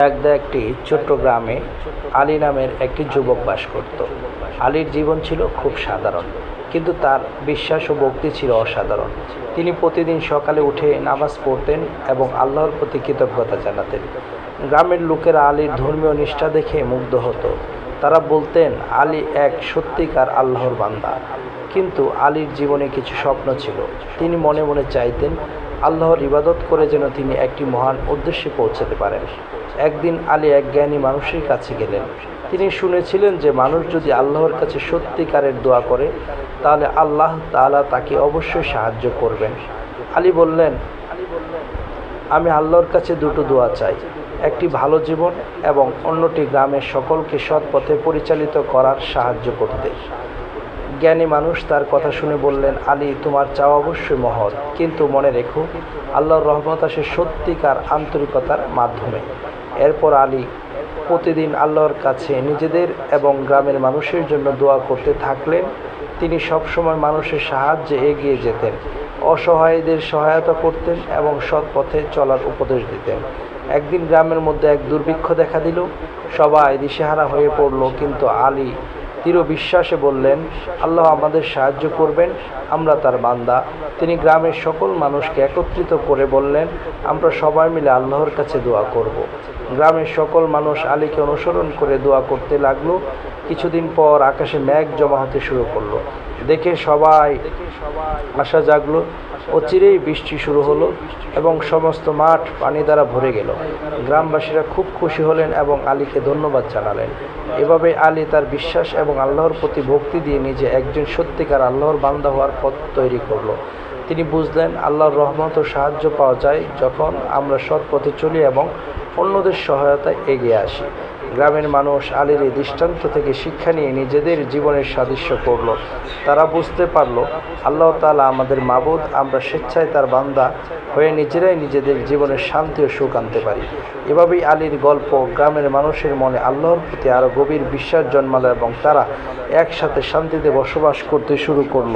চাকদা একটি ছোট্ট গ্রামে আলী নামের একটি যুবক বাস করত। আলীর জীবন ছিল খুব সাধারণ, কিন্তু তার বিশ্বাস ও ভক্তি ছিল অসাধারণ। তিনি প্রতিদিন সকালে উঠে নামাজ পড়তেন এবং আল্লাহর প্রতি কৃতজ্ঞতা জানাতেন। গ্রামের লোকেরা আলীর ধর্মীয় নিষ্ঠা দেখে মুগ্ধ হতো। তারা বলতেন, আলী এক সত্যিকার আল্লাহর বান্দা। কিন্তু আলীর জীবনে কিছু স্বপ্ন ছিল। তিনি মনে মনে চাইতেন আল্লাহর ইবাদত করে যেন তিনি একটি মহান উদ্দেশ্যে পৌঁছাতে পারেন। একদিন আলী এক জ্ঞানী মানুষের কাছে গেলেন। তিনি শুনেছিলেন যে মানুষ যদি আল্লাহর কাছে সত্যিকারের দোয়া করে, তাহলে আল্লাহ তাআলা তাকে অবশ্যই সাহায্য করবেন। আলী বললেন, আমি আল্লাহর কাছে দুটো দোয়া চাই। একটি ভালো জীবন এবং অন্যটি গ্রামের সকলকে সৎ পথে পরিচালিত করার সাহায্য করতে। জ্ঞানী মানুষ তার কথা শুনে বললেন, আলী, তোমার চাওয়া অবশ্যই মহৎ। কিন্তু মনে রেখো, আল্লাহর রহমত আসে সত্যিকার আন্তরিকতার মাধ্যমে। এরপর আলী প্রতিদিন আল্লাহর কাছে নিজেদের এবং গ্রামের মানুষের জন্য দোয়া করতে থাকলেন। তিনি সবসময় মানুষের সাহায্যে এগিয়ে যেতেন, অসহায়দের সহায়তা করতেন এবং সৎ পথে চলার উপদেশ দিতেন। একদিন গ্রামের মধ্যে এক দুর্ভিক্ষ দেখা দিল। সবাই দিশেহারা হয়ে পড়ল, কিন্তু আলী দৃঢ় বিশ্বাসে বললেন, আল্লাহ আমাদের সাহায্য করবেন, আমরা তার বান্দা তিনি গ্রামের সকল মানুষকে একত্রিত করে বললেন, আমরা সবাই মিলে আল্লাহর কাছে দোয়া করব। গ্রামের সকল মানুষ আলীকে অনুসরণ করে দোয়া করতে লাগল কিছুদিন পর আকাশে মেঘ জমা হতে শুরু করল। দেখে সবাই আশা জাগলো, অচিরেই বৃষ্টি শুরু হলো এবং সমস্ত মাঠ পানি দ্বারা ভরে গেল। গ্রামবাসীরা খুব খুশি হলেন এবং আলীকে ধন্যবাদ জানালেন। এভাবে আলী তার বিশ্বাস এবং আল্লাহর প্রতি ভক্তি দিয়ে নিজে একজন সত্যিকার আল্লাহর বান্দা হওয়ার পথ তৈরি করল। তিনি বুঝলেন, আল্লাহর রহমত ও সাহায্য পাওয়া যায় যখন আমরা সৎ পথে চলি এবং অন্যদের সহায়তায় এগিয়ে আসি। গ্রামের মানুষ আলীর এই দৃষ্টান্ত থেকে শিক্ষা নিয়ে নিজেদের জীবনের সাদৃশ্য করল। তারা বুঝতে পারল, আল্লাহ তালা আমাদের মাবুদ, আমরা স্বেচ্ছায় তার বান্দা হয়ে নিজেরাই নিজেদের জীবনের শান্তি ও সুখ আনতে পারি। এভাবেই আলীর গল্প গ্রামের মানুষের মনে আল্লাহর প্রতি আরও গভীর বিশ্বাস জন্মালো এবং তারা একসাথে শান্তিতে বসবাস করতে শুরু করল।